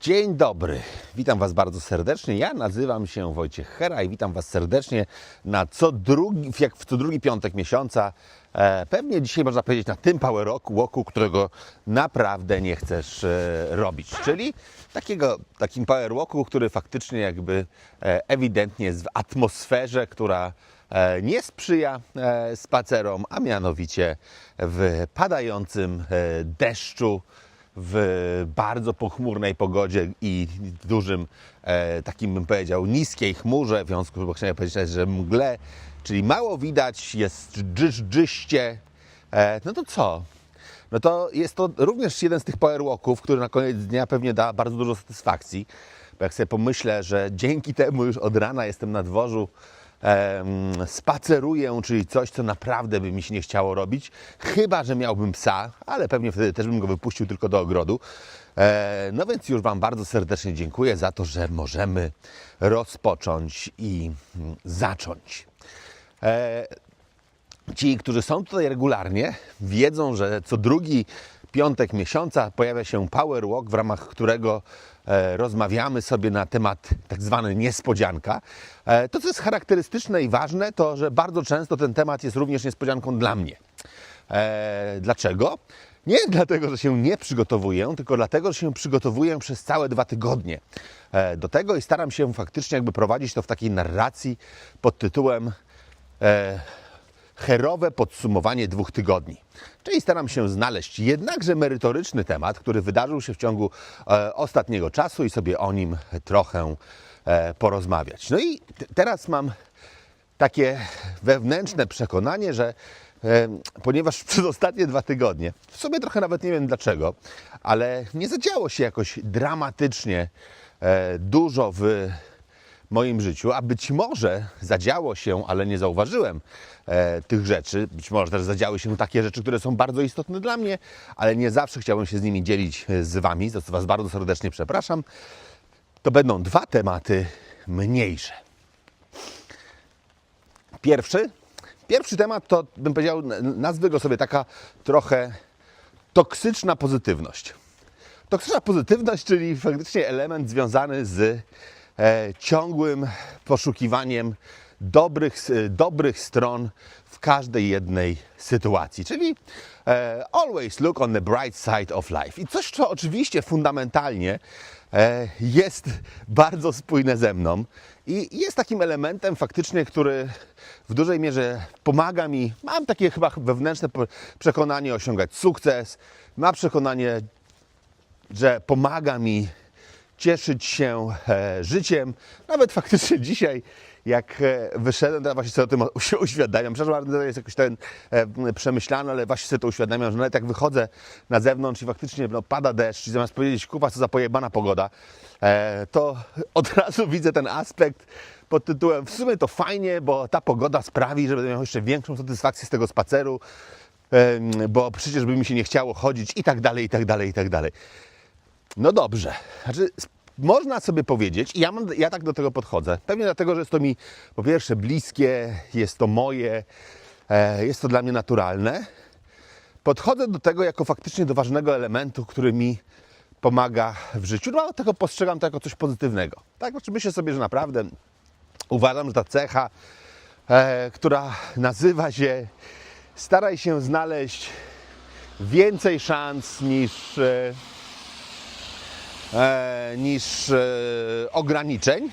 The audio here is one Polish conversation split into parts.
Dzień dobry, witam Was bardzo serdecznie. Ja nazywam się Wojciech Hera i witam Was serdecznie na co drugi, jak w co drugi piątek miesiąca. E, pewnie dzisiaj można powiedzieć na tym power walku, którego naprawdę nie chcesz e, robić. Czyli takiego, takim power walku, który faktycznie jakby e, ewidentnie jest w atmosferze, która e, nie sprzyja e, spacerom, a mianowicie w padającym e, deszczu w bardzo pochmurnej pogodzie i dużym, e, takim bym powiedział, niskiej chmurze, w związku bo chciałem powiedzieć, że mgle, czyli mało widać, jest dżysz, e, no to co? No to jest to również jeden z tych power walków, który na koniec dnia pewnie da bardzo dużo satysfakcji, bo jak sobie pomyślę, że dzięki temu już od rana jestem na dworzu, spaceruję, czyli coś, co naprawdę by mi się nie chciało robić, chyba, że miałbym psa, ale pewnie wtedy też bym go wypuścił tylko do ogrodu. E, no więc już Wam bardzo serdecznie dziękuję za to, że możemy rozpocząć i mm, zacząć. E, Ci, którzy są tutaj regularnie, wiedzą, że co drugi piątek miesiąca pojawia się Power Walk, w ramach którego rozmawiamy sobie na temat tak zwany niespodzianka. E, to, co jest charakterystyczne i ważne, to że bardzo często ten temat jest również niespodzianką dla mnie. E, dlaczego? Nie dlatego, że się nie przygotowuję, tylko dlatego, że się przygotowuję przez całe dwa tygodnie e, do tego i staram się faktycznie jakby prowadzić to w takiej narracji pod tytułem e, herowe podsumowanie dwóch tygodni. Czyli staram się znaleźć jednakże merytoryczny temat, który wydarzył się w ciągu e, ostatniego czasu i sobie o nim trochę e, porozmawiać. No i teraz mam takie wewnętrzne przekonanie, że e, ponieważ przez ostatnie dwa tygodnie, w sumie trochę nawet nie wiem dlaczego, ale nie zadziało się jakoś dramatycznie e, dużo w moim życiu, a być może zadziało się, ale nie zauważyłem e, tych rzeczy. Być może też zadziały się takie rzeczy, które są bardzo istotne dla mnie, ale nie zawsze chciałbym się z nimi dzielić e, z Wami, za co Was bardzo serdecznie przepraszam. To będą dwa tematy mniejsze. Pierwszy, pierwszy temat to bym powiedział, n- nazwę go sobie taka trochę toksyczna pozytywność. Toksyczna pozytywność, czyli faktycznie element związany z ciągłym poszukiwaniem dobrych, dobrych stron w każdej jednej sytuacji. Czyli e, always look on the bright side of life. I coś, co oczywiście fundamentalnie e, jest bardzo spójne ze mną i jest takim elementem faktycznie, który w dużej mierze pomaga mi. Mam takie chyba wewnętrzne przekonanie osiągać sukces. Mam przekonanie że pomaga mi cieszyć się e, życiem. Nawet faktycznie dzisiaj, jak e, wyszedłem, to właśnie sobie o tym uświadamiam. Przepraszam, to jest jakoś ten e, przemyślane, ale właśnie sobie to uświadamiam, że nawet jak wychodzę na zewnątrz i faktycznie no, pada deszcz i zamiast powiedzieć, kupa, co za pojebana pogoda, to od razu widzę ten aspekt pod tytułem w sumie to fajnie, bo ta pogoda sprawi, że będę miał jeszcze większą satysfakcję z tego spaceru, bo przecież by mi się nie chciało chodzić i tak dalej, i tak dalej, i tak dalej. No dobrze. Znaczy, można sobie powiedzieć, ja, mam, ja tak do tego podchodzę, pewnie dlatego, że jest to mi po pierwsze bliskie, jest to moje, e, jest to dla mnie naturalne. Podchodzę do tego jako faktycznie do ważnego elementu, który mi pomaga w życiu. No, tego postrzegam to jako coś pozytywnego. Tak, znaczy myślę sobie, że naprawdę uważam, że ta cecha, e, która nazywa się staraj się znaleźć więcej szans niż. E, niż e, ograniczeń,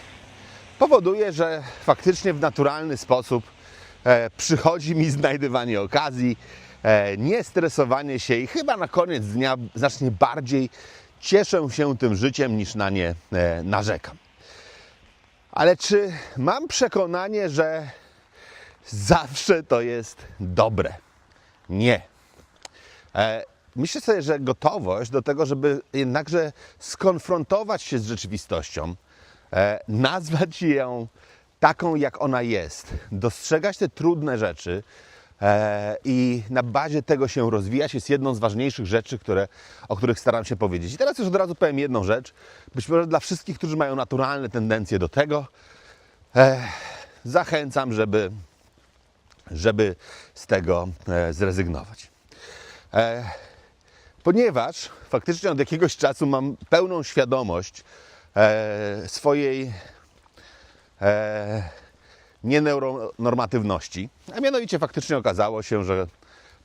powoduje, że faktycznie w naturalny sposób e, przychodzi mi znajdywanie okazji, e, nie stresowanie się i chyba na koniec dnia znacznie bardziej cieszę się tym życiem niż na nie e, narzekam. Ale czy mam przekonanie, że zawsze to jest dobre? Nie. Myślę sobie, że gotowość do tego, żeby jednakże skonfrontować się z rzeczywistością, e, nazwać ją taką, jak ona jest, dostrzegać te trudne rzeczy e, i na bazie tego się rozwijać, jest jedną z ważniejszych rzeczy, które, o których staram się powiedzieć. I teraz już od razu powiem jedną rzecz, być może dla wszystkich, którzy mają naturalne tendencje do tego, e, zachęcam, żeby, żeby z tego zrezygnować. Ponieważ faktycznie od jakiegoś czasu mam pełną świadomość e, swojej e, nieneuronormatywności. A mianowicie faktycznie okazało się, że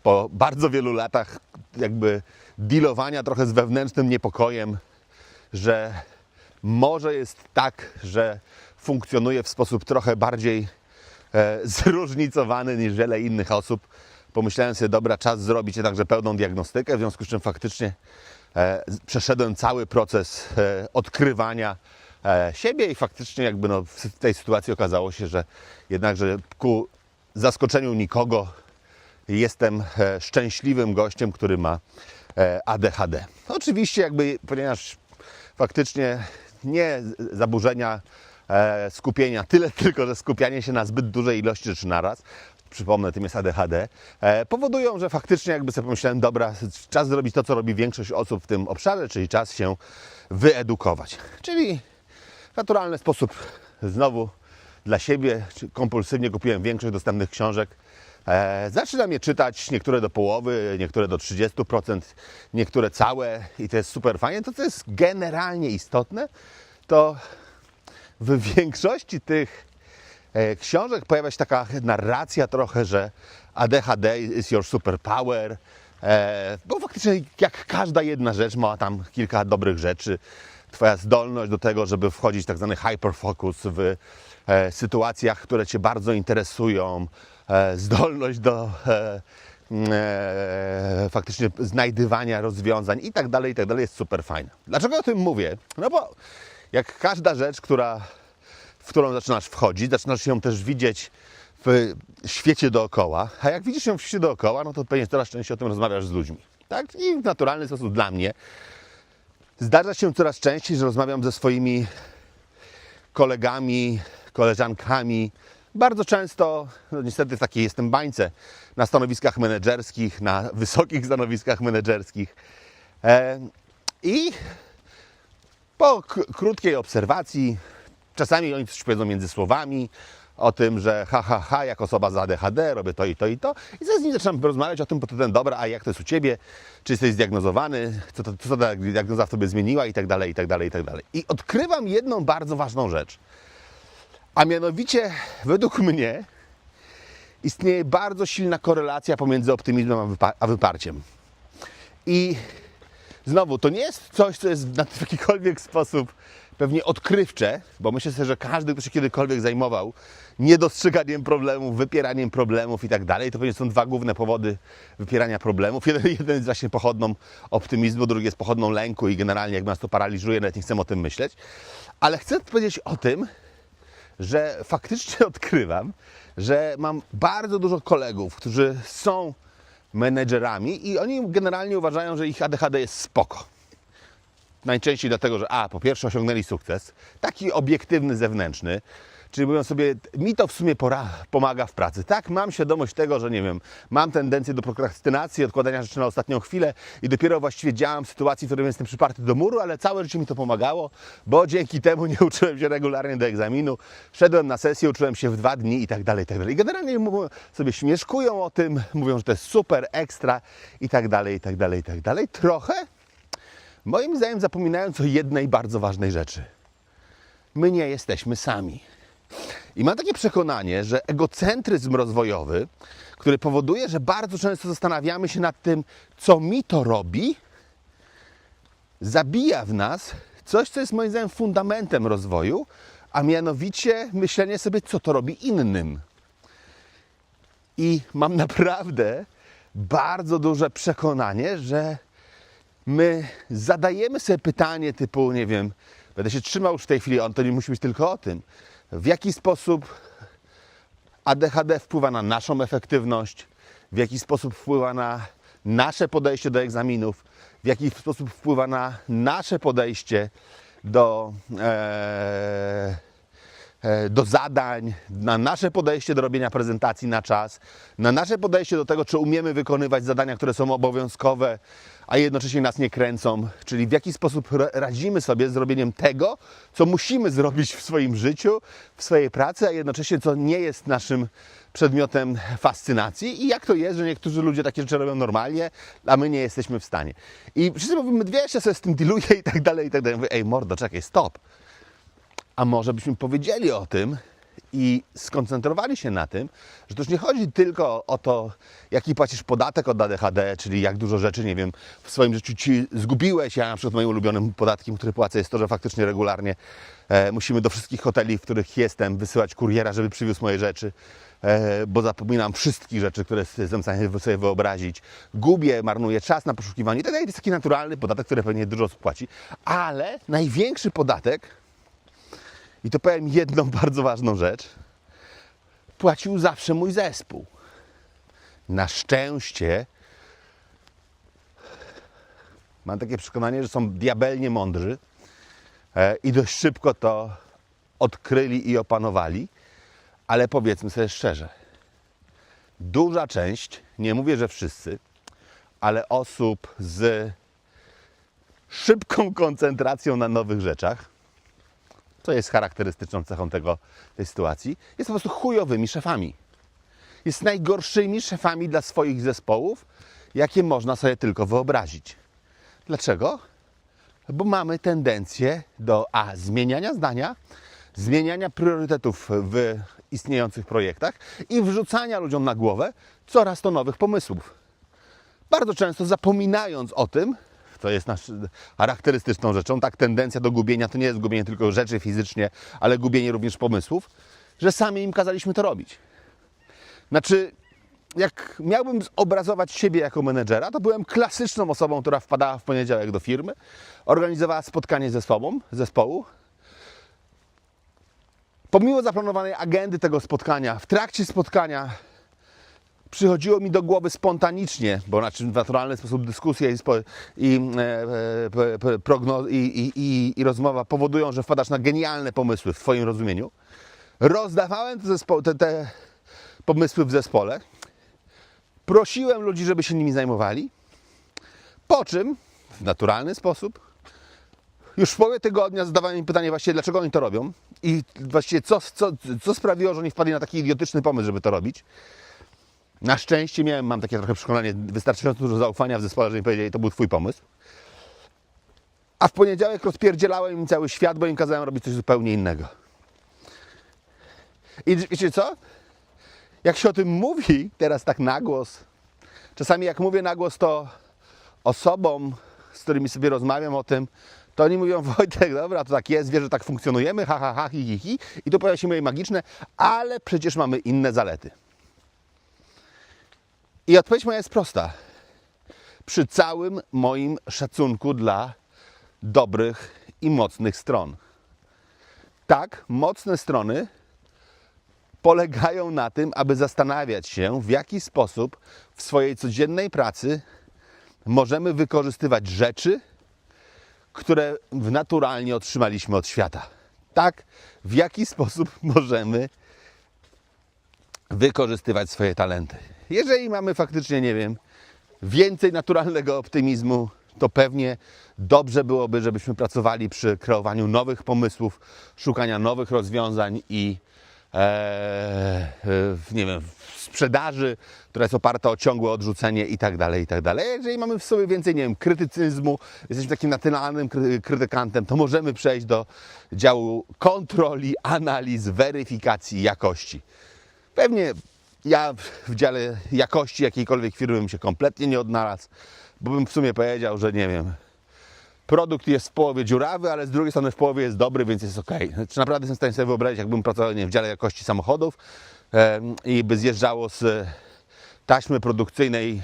po bardzo wielu latach jakby dealowania trochę z wewnętrznym niepokojem, że może jest tak, że funkcjonuje w sposób trochę bardziej e, zróżnicowany niż wiele innych osób. Pomyślałem sobie, dobra, czas zrobić jednakże pełną diagnostykę, w związku z czym faktycznie e, przeszedłem cały proces e, odkrywania e, siebie i faktycznie jakby no, w tej sytuacji okazało się, że jednakże ku zaskoczeniu nikogo jestem e, szczęśliwym gościem, który ma e, ADHD. Oczywiście jakby, ponieważ faktycznie nie zaburzenia e, skupienia, tyle tylko, że skupianie się na zbyt dużej ilości rzeczy naraz, przypomnę, tym jest ADHD, e, powodują, że faktycznie jakby sobie pomyślałem, dobra, czas zrobić to, co robi większość osób w tym obszarze, czyli czas się wyedukować. Czyli w naturalny sposób znowu dla siebie kompulsywnie kupiłem większość dostępnych książek. E, zaczynam je czytać, niektóre do połowy, niektóre do 30%, niektóre całe i to jest super fajnie. To, co jest generalnie istotne, to w większości tych książek pojawia się taka narracja trochę, że ADHD is your superpower, e, bo faktycznie jak każda jedna rzecz ma tam kilka dobrych rzeczy. Twoja zdolność do tego, żeby wchodzić w tak zwany hyperfocus w e, sytuacjach, które Cię bardzo interesują, e, zdolność do e, e, faktycznie znajdywania rozwiązań i tak dalej, i tak dalej jest super fajna. Dlaczego o tym mówię? No bo jak każda rzecz, która w którą zaczynasz wchodzić, zaczynasz ją też widzieć w świecie dookoła, a jak widzisz ją w świecie dookoła, no to pewnie coraz częściej o tym rozmawiasz z ludźmi. Tak? I w naturalny sposób dla mnie zdarza się coraz częściej, że rozmawiam ze swoimi kolegami, koleżankami. Bardzo często, no niestety w takiej jestem bańce, na stanowiskach menedżerskich, na wysokich stanowiskach menedżerskich. E, I po krótkiej obserwacji, czasami oni coś powiedzą między słowami o tym, że ha, ha, ha, jak osoba z ADHD robię to i to i to. I zaraz z nim zaczynam rozmawiać o tym, pod tytułem, dobra, a jak to jest u Ciebie? Czy jesteś zdiagnozowany? Co, to, co ta diagnoza w Tobie zmieniła? I tak dalej, i tak dalej, i tak dalej. I odkrywam jedną bardzo ważną rzecz. A mianowicie, według mnie, istnieje bardzo silna korelacja pomiędzy optymizmem a, a wyparciem. I znowu, to nie jest coś, co jest w jakikolwiek sposób pewnie odkrywcze, bo myślę sobie, że każdy, kto się kiedykolwiek zajmował niedostrzeganiem problemów, wypieraniem problemów i tak dalej, to pewnie są dwa główne powody wypierania problemów. Jeden, jeden jest właśnie pochodną optymizmu, drugi jest pochodną lęku i generalnie jak nas to paraliżuje, nawet nie chcę o tym myśleć. Ale chcę powiedzieć o tym, że faktycznie odkrywam, że mam bardzo dużo kolegów, którzy są menedżerami i oni generalnie uważają, że ich ADHD jest spoko. Najczęściej dlatego, że a, po pierwsze osiągnęli sukces, taki obiektywny, zewnętrzny, czyli mówią sobie, mi to w sumie pora, pomaga w pracy. Tak, mam świadomość tego, że nie wiem, mam tendencję do prokrastynacji, odkładania rzeczy na ostatnią chwilę i dopiero właściwie działam w sytuacji, w której jestem przyparty do muru, ale całe życie mi to pomagało, bo dzięki temu nie uczyłem się regularnie do egzaminu, szedłem na sesję, uczyłem się w dwa dni i tak dalej, i tak dalej. I generalnie mówią, sobie śmieszkują o tym, mówią, że to jest super, ekstra i tak dalej, i tak dalej, i tak dalej. Trochę Moim zdaniem zapominając o jednej bardzo ważnej rzeczy. My nie jesteśmy sami. I mam takie przekonanie, że egocentryzm rozwojowy, który powoduje, że bardzo często zastanawiamy się nad tym, co mi to robi, zabija w nas coś, co jest moim zdaniem fundamentem rozwoju, a mianowicie myślenie sobie, co to robi innym. I mam naprawdę bardzo duże przekonanie, że my zadajemy sobie pytanie typu, nie wiem, będę się trzymał już w tej chwili, on to nie musi być tylko o tym, w jaki sposób ADHD wpływa na naszą efektywność, w jaki sposób wpływa na nasze podejście do egzaminów, w jaki sposób wpływa na nasze podejście do, e, do zadań, na nasze podejście do robienia prezentacji na czas, na nasze podejście do tego, czy umiemy wykonywać zadania, które są obowiązkowe, a jednocześnie nas nie kręcą, czyli w jaki sposób ra- radzimy sobie z robieniem tego, co musimy zrobić w swoim życiu, w swojej pracy, a jednocześnie co nie jest naszym przedmiotem fascynacji i jak to jest, że niektórzy ludzie takie rzeczy robią normalnie, a my nie jesteśmy w stanie. I wszyscy mówimy, wiesz, ja sobie z tym dealuję i tak dalej, i tak dalej. Mówię, ej mordo, czekaj, stop. A może byśmy powiedzieli o tym i skoncentrowali się na tym, że to już nie chodzi tylko o to, jaki płacisz podatek od ADHD, czyli jak dużo rzeczy, nie wiem, w swoim życiu ci zgubiłeś. Ja na przykład moim ulubionym podatkiem, który płacę, jest to, że faktycznie regularnie e, musimy do wszystkich hoteli, w których jestem, wysyłać kuriera, żeby przywiózł moje rzeczy, e, bo zapominam wszystkich rzeczy, które jestem w stanie sobie wyobrazić. Gubię, marnuję czas na poszukiwanie. To jest taki naturalny podatek, który pewnie dużo płaci. Ale największy podatek i to powiem jedną bardzo ważną rzecz. Płacił zawsze mój zespół. Na szczęście mam takie przekonanie, że są diabelnie mądrzy e, i dość szybko to odkryli i opanowali, ale powiedzmy sobie szczerze, duża część, nie mówię, że wszyscy, ale osób z szybką koncentracją na nowych rzeczach, co jest charakterystyczną cechą tego, tej sytuacji, jest po prostu chujowymi szefami. Jest najgorszymi szefami dla swoich zespołów, jakie można sobie tylko wyobrazić. Dlaczego? Bo mamy tendencję do a. zmieniania zdania, zmieniania priorytetów w istniejących projektach i wrzucania ludziom na głowę coraz to nowych pomysłów. Bardzo często zapominając o tym, to jest nasz, charakterystyczną rzeczą, tak tendencja do gubienia to nie jest gubienie tylko rzeczy fizycznie, ale gubienie również pomysłów, że sami im kazaliśmy to robić. Znaczy, jak miałbym zobrazować siebie jako menedżera, to byłem klasyczną osobą, która wpadała w poniedziałek do firmy, organizowała spotkanie ze sobą, zespołu. Pomimo zaplanowanej agendy tego spotkania, w trakcie spotkania przychodziło mi do głowy spontanicznie, bo znaczy w naturalny sposób dyskusja i, spo, i, e, e, p- progno, i, i, i, i rozmowa powodują, że wpadasz na genialne pomysły w Twoim rozumieniu. Rozdawałem te, zespo, te, te pomysły w zespole. Prosiłem ludzi, żeby się nimi zajmowali. Po czym w naturalny sposób już w połowie tygodnia zadawałem im pytanie właściwie, dlaczego oni to robią i właściwie co, co, co sprawiło, że oni wpadli na taki idiotyczny pomysł, żeby to robić. Na szczęście miałem, mam takie trochę przekonanie, wystarczająco dużo zaufania w zespole, że mi powiedzieli, to był twój pomysł. A w poniedziałek rozpierdzielałem im cały świat, bo im kazałem robić coś zupełnie innego. I wiecie co? Jak się o tym mówi teraz tak na głos, czasami jak mówię na głos, to osobom, z którymi sobie rozmawiam o tym, to oni mówią, Wojtek, dobra, to tak jest, wiesz, że tak funkcjonujemy, ha, ha, ha, hi, hi, hi. I tu pojawia się moje magiczne, ale przecież mamy inne zalety. I odpowiedź moja jest prosta. Przy całym moim szacunku dla dobrych i mocnych stron. Tak, mocne strony polegają na tym, aby zastanawiać się, w jaki sposób w swojej codziennej pracy możemy wykorzystywać rzeczy, które naturalnie otrzymaliśmy od świata. Tak, w jaki sposób możemy wykorzystywać swoje talenty. Jeżeli mamy faktycznie, nie wiem, więcej naturalnego optymizmu, to pewnie dobrze byłoby, żebyśmy pracowali przy kreowaniu nowych pomysłów, szukania nowych rozwiązań i e, nie wiem, sprzedaży, która jest oparta o ciągłe odrzucenie i tak dalej, i tak dalej. Jeżeli mamy w sobie więcej, nie wiem, krytycyzmu, jesteśmy takim naturalnym kry- krytykantem, to możemy przejść do działu kontroli, analiz, weryfikacji jakości. Pewnie ja w dziale jakości jakiejkolwiek firmy bym się kompletnie nie odnalazł, bo bym w sumie powiedział, że nie wiem, produkt jest w połowie dziurawy, ale z drugiej strony w połowie jest dobry, więc jest ok. Znaczy naprawdę jestem w stanie sobie wyobrazić, jakbym pracował nie w dziale jakości samochodów i by zjeżdżało z taśmy produkcyjnej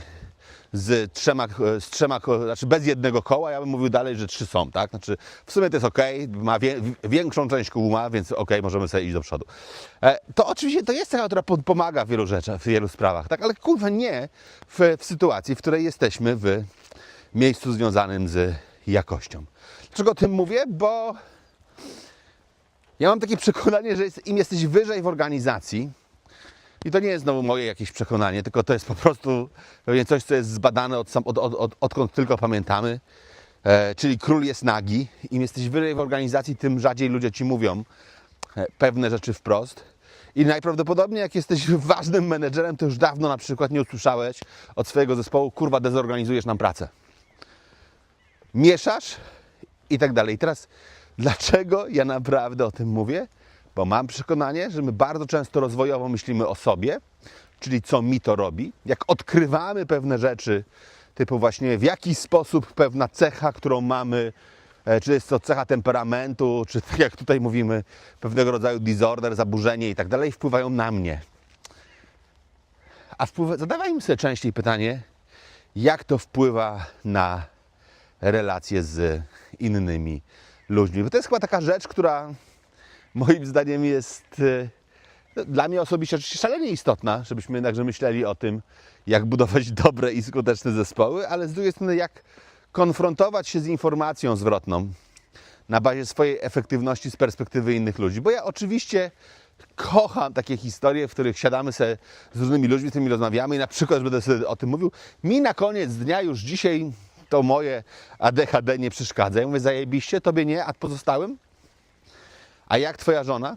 z trzema, z trzema, znaczy bez jednego koła, ja bym mówił dalej, że trzy są, tak? Znaczy w sumie to jest ok, ma wie, większą część kół ma, więc ok, możemy sobie iść do przodu. E, to oczywiście to jest cecha, która po- pomaga w wielu rzeczach, w wielu sprawach, tak? Ale kurwa nie w, w sytuacji, w której jesteśmy w miejscu związanym z jakością. Dlaczego o tym mówię? Bo Ja mam takie przekonanie, że im jesteś wyżej w organizacji, i to nie jest znowu moje jakieś przekonanie, tylko to jest po prostu pewnie coś, co jest zbadane od, od, od, od, odkąd tylko pamiętamy. E, czyli król jest nagi. Im jesteś wyżej w organizacji, tym rzadziej ludzie ci mówią e, pewne rzeczy wprost. I najprawdopodobniej, jak jesteś ważnym menedżerem, to już dawno na przykład nie usłyszałeś od swojego zespołu, kurwa, dezorganizujesz nam pracę. Mieszasz i tak dalej. I teraz, dlaczego ja naprawdę o tym mówię? Bo mam przekonanie, że my bardzo często rozwojowo myślimy o sobie, czyli co mi to robi. Jak odkrywamy pewne rzeczy, typu właśnie w jaki sposób pewna cecha, którą mamy, e, czy jest to cecha temperamentu, czy tak jak tutaj mówimy, pewnego rodzaju disorder, zaburzenie i tak dalej, wpływają na mnie. A wpływa, zadawajmy sobie częściej pytanie, jak to wpływa na relacje z innymi ludźmi. Bo to jest chyba taka rzecz, która moim zdaniem jest e, no, dla mnie osobiście oczywiście szalenie istotna, żebyśmy jednakże myśleli o tym, jak budować dobre i skuteczne zespoły, ale z drugiej strony, jak konfrontować się z informacją zwrotną na bazie swojej efektywności z perspektywy innych ludzi. Bo ja oczywiście kocham takie historie, w których siadamy sobie z różnymi ludźmi, z którymi rozmawiamy i na przykład, będę sobie o tym mówił, mi na koniec dnia już dzisiaj to moje ADHD nie przeszkadza. Ja mówię, zajebiście, tobie nie, a pozostałym? A jak twoja żona?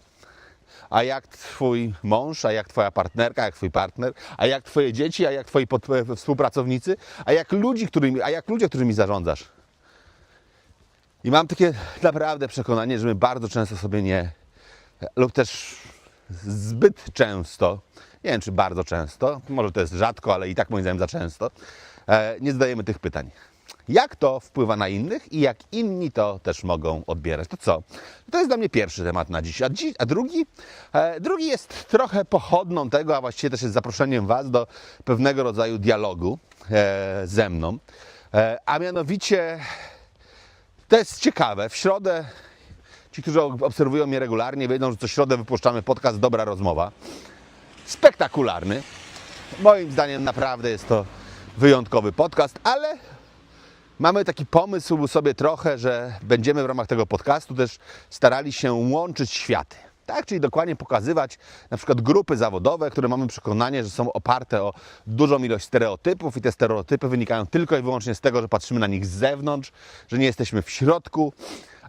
A jak twój mąż? A jak twoja partnerka? A jak twój partner? A jak twoje dzieci? A jak twoi pod, współpracownicy? A jak ludzi, którymi, a jak ludzie, którymi zarządzasz? I mam takie naprawdę przekonanie, że my bardzo często sobie nie, lub też zbyt często, nie wiem czy bardzo często, może to jest rzadko, ale i tak moim zdaniem za często, e, nie zadajemy tych pytań. Jak to wpływa na innych i jak inni to też mogą odbierać? To co? To jest dla mnie pierwszy temat na dziś. A, dzi- a drugi? E, drugi jest trochę pochodną tego, a właściwie też jest zaproszeniem Was do pewnego rodzaju dialogu e, ze mną. E, a mianowicie to jest ciekawe. W środę ci, którzy obserwują mnie regularnie, wiedzą, że co środę wypuszczamy podcast Dobra Rozmowa. Spektakularny. Moim zdaniem naprawdę jest to wyjątkowy podcast, ale mamy taki pomysł sobie trochę, że będziemy w ramach tego podcastu też starali się łączyć światy. Tak, czyli dokładnie pokazywać na przykład grupy zawodowe, które mamy przekonanie, że są oparte o dużą ilość stereotypów i te stereotypy wynikają tylko i wyłącznie z tego, że patrzymy na nich z zewnątrz, że nie jesteśmy w środku,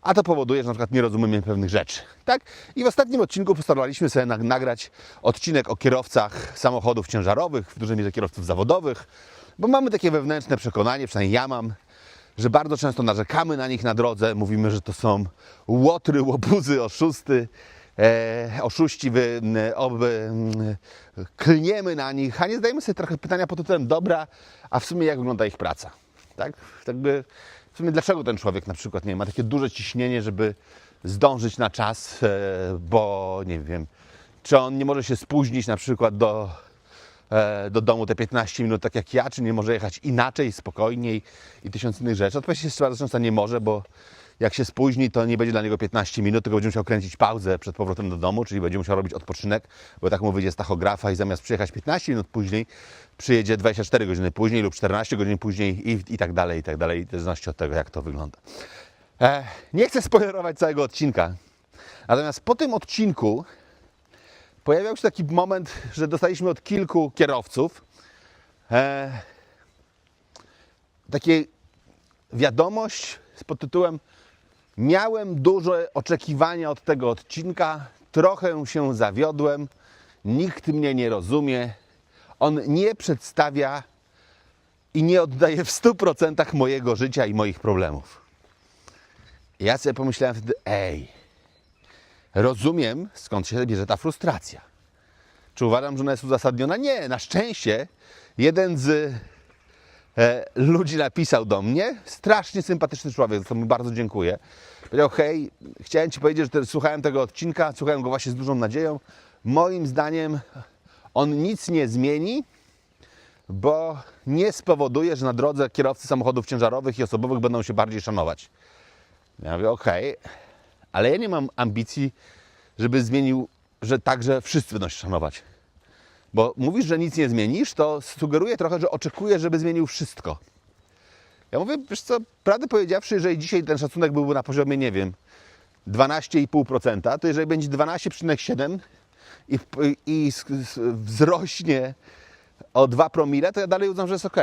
a to powoduje, że na przykład nie rozumiemy pewnych rzeczy. Tak? I w ostatnim odcinku postaraliśmy sobie nag- nagrać odcinek o kierowcach samochodów ciężarowych, w dużej mierze kierowców zawodowych, bo mamy takie wewnętrzne przekonanie, przynajmniej ja mam, że bardzo często narzekamy na nich na drodze, mówimy, że to są łotry, łobuzy, oszusty, e, oszuści, wy, oby, klniemy na nich, a nie zdajemy sobie trochę pytania pod tytułem dobra, a w sumie jak wygląda ich praca, tak? W sumie dlaczego ten człowiek na przykład, nie ma takie duże ciśnienie, żeby zdążyć na czas, e, bo nie wiem, czy on nie może się spóźnić na przykład do do domu te 15 minut, tak jak ja, czy nie może jechać inaczej, spokojniej i tysiąc innych rzeczy. Odpowiedź jest często nie może, bo jak się spóźni, to nie będzie dla niego 15 minut, tylko będzie musiał kręcić pauzę przed powrotem do domu, czyli będzie musiał robić odpoczynek, bo tak mu wyjdzie z tachografa i zamiast przyjechać 15 minut później, przyjedzie 24 godziny później lub 14 godzin później i, i tak dalej, i tak dalej, w zależności od tego, jak to wygląda. E, nie chcę spoilerować całego odcinka, natomiast po tym odcinku pojawiał się taki moment, że dostaliśmy od kilku kierowców e, takie wiadomość pod tytułem Miałem duże oczekiwania od tego odcinka, trochę się zawiodłem, nikt mnie nie rozumie, on nie przedstawia i nie oddaje w 100% mojego życia i moich problemów. Ja sobie pomyślałem wtedy, ej, rozumiem skąd się bierze ta frustracja. Czy uważam, że ona jest uzasadniona? Nie, na szczęście jeden z e, ludzi napisał do mnie, strasznie sympatyczny człowiek, za co mu bardzo dziękuję. Powiedział, hej, chciałem Ci powiedzieć, że te, słuchałem tego odcinka, słuchałem go właśnie z dużą nadzieją. Moim zdaniem on nic nie zmieni, bo nie spowoduje, że na drodze kierowcy samochodów ciężarowych i osobowych będą się bardziej szanować. Ja mówię, okej, ale ja nie mam ambicji, żeby zmienił, że także wszyscy będą się szanować. Bo mówisz, że nic nie zmienisz, to sugeruje trochę, że oczekujesz, żeby zmienił wszystko. Ja mówię, wiesz co, prawdę powiedziawszy, jeżeli dzisiaj ten szacunek byłby na poziomie, nie wiem, 12,5%, to jeżeli będzie 12,7% i, i s- wzrośnie o 2 promile, to ja dalej uznam, że jest ok.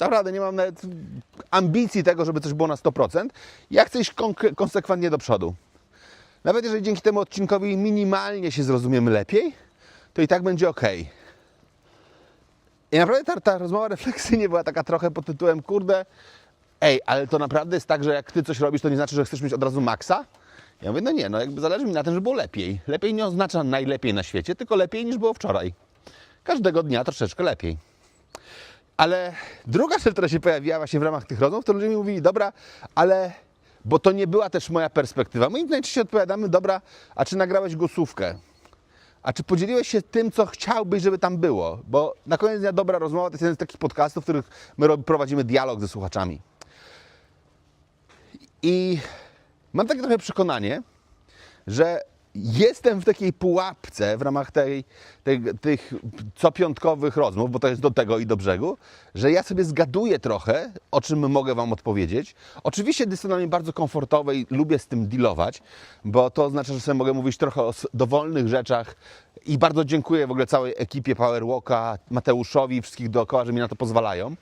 Naprawdę nie mam nawet ambicji tego, żeby coś było na 100%. Ja chcę iść konsekwentnie do przodu. Nawet jeżeli dzięki temu odcinkowi minimalnie się zrozumiemy lepiej, to i tak będzie ok. I naprawdę ta, ta rozmowa refleksyjnie była taka trochę pod tytułem, kurde, ej, ale to naprawdę jest tak, że jak ty coś robisz, to nie znaczy, że chcesz mieć od razu maksa? Ja mówię, no nie, no jakby zależy mi na tym, żeby było lepiej. Lepiej nie oznacza najlepiej na świecie, tylko lepiej niż było wczoraj. Każdego dnia troszeczkę lepiej. Ale druga rzecz, która się pojawiła właśnie w ramach tych rozmów, to ludzie mi mówili, dobra, ale bo to nie była też moja perspektywa. My im najczęściej odpowiadamy, dobra, a czy nagrałeś głosówkę? A czy podzieliłeś się tym, co chciałbyś, żeby tam było? Bo na koniec dnia dobra rozmowa to jest jeden z takich podcastów, w których my prowadzimy dialog ze słuchaczami. I mam takie trochę przekonanie, że jestem w takiej pułapce w ramach tej, tej, tych copiątkowych rozmów, bo to jest do tego i do brzegu, że ja sobie zgaduję trochę, o czym mogę Wam odpowiedzieć. Oczywiście jest to dla mnie bardzo komfortowe i lubię z tym dealować, bo to oznacza, że sobie mogę mówić trochę o dowolnych rzeczach i bardzo dziękuję w ogóle całej ekipie Powerwalka, Mateuszowi wszystkich dookoła, że mi na to pozwalają.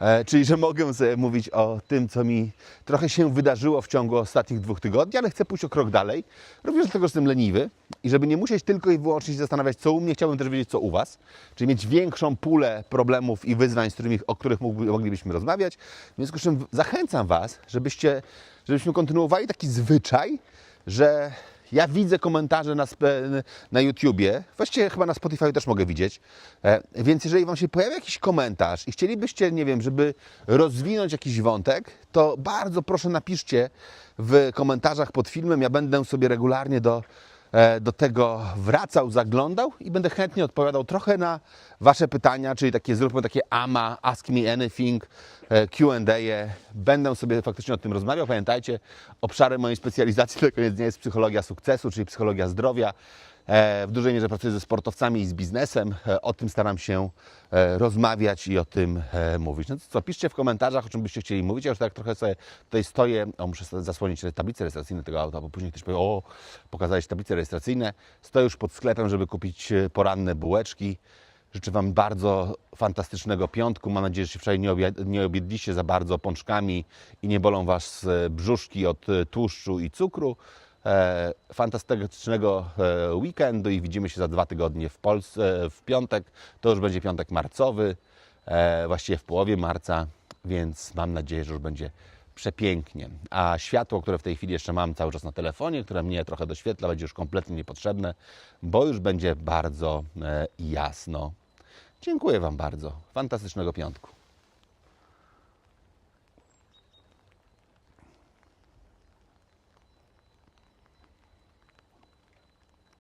E, Czyli, że mogę sobie mówić o tym, co mi trochę się wydarzyło w ciągu ostatnich dwóch tygodni, ale chcę pójść o krok dalej. Również dlatego, że jestem leniwy i żeby nie musieć tylko i wyłącznie się zastanawiać, co u mnie, chciałbym też wiedzieć, co u Was. Czyli mieć większą pulę problemów i wyzwań, z którymi, o których moglibyśmy rozmawiać. W związku z czym zachęcam Was, żebyście, żebyśmy kontynuowali taki zwyczaj, że ja widzę komentarze na, na YouTubie, właściwie chyba na Spotify też mogę widzieć, e, więc jeżeli Wam się pojawia jakiś komentarz i chcielibyście, nie wiem, żeby rozwinąć jakiś wątek, to bardzo proszę napiszcie w komentarzach pod filmem, ja będę sobie regularnie do, do tego wracał, zaglądał i będę chętnie odpowiadał trochę na Wasze pytania, czyli takie zróbmy takie AMA, Ask Me Anything, e, Q&A. Będę sobie faktycznie o tym rozmawiał. Pamiętajcie, obszarem mojej specjalizacji na koniec dnia jest psychologia sukcesu, czyli psychologia zdrowia. E, W dużej mierze pracuję ze sportowcami i z biznesem. E, O tym staram się e, rozmawiać i o tym mówić. No to co, piszcie w komentarzach, o czym byście chcieli mówić. Ja już tak trochę sobie tutaj stoję, o, muszę zasłonić tablice rejestracyjne tego auta, bo później ktoś powie, o, pokazałeś tablice rejestracyjne. Stoję już pod sklepem, żeby kupić poranne bułeczki. Życzę Wam bardzo fantastycznego piątku. Mam nadzieję, że się wczoraj nie, obja- nie objedliście za bardzo pączkami i nie bolą Was brzuszki od tłuszczu i cukru. E, fantastycznego e, weekendu i widzimy się za dwa tygodnie w Polsce w piątek. To już będzie piątek marcowy, e, właściwie w połowie marca, więc mam nadzieję, że już będzie przepięknie. A światło, które w tej chwili jeszcze mam cały czas na telefonie, które mnie trochę doświetla, będzie już kompletnie niepotrzebne, bo już będzie bardzo jasno. Dziękuję Wam bardzo. Fantastycznego piątku.